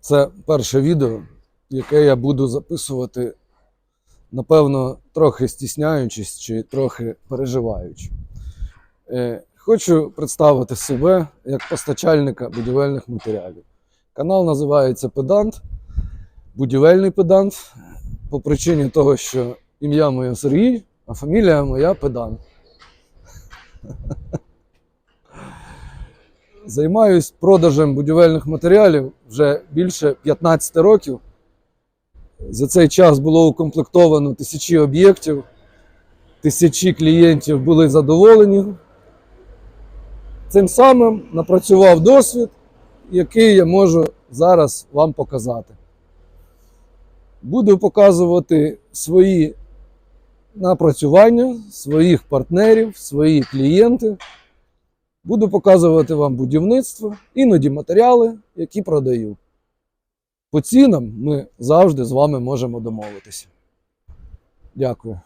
Це перше відео, яке я буду записувати, напевно, трохи стісняючись чи трохи переживаючи. Е, Хочу представити себе як постачальника будівельних матеріалів. Канал називається Педант, будівельний педант, по причині того, що ім'я моє Сергій, а фамілія моя Педант. Займаюсь продажем будівельних матеріалів вже більше 15 років. За цей час було укомплектовано тисячі об'єктів, тисячі клієнтів були задоволені. Цим самим напрацював досвід, який я можу зараз вам показати. Буду показувати свої напрацювання, своїх партнерів, свої клієнти. Буду показувати вам будівництво, іноді матеріали, які продаю. По цінам ми завжди з вами можемо домовитися. Дякую.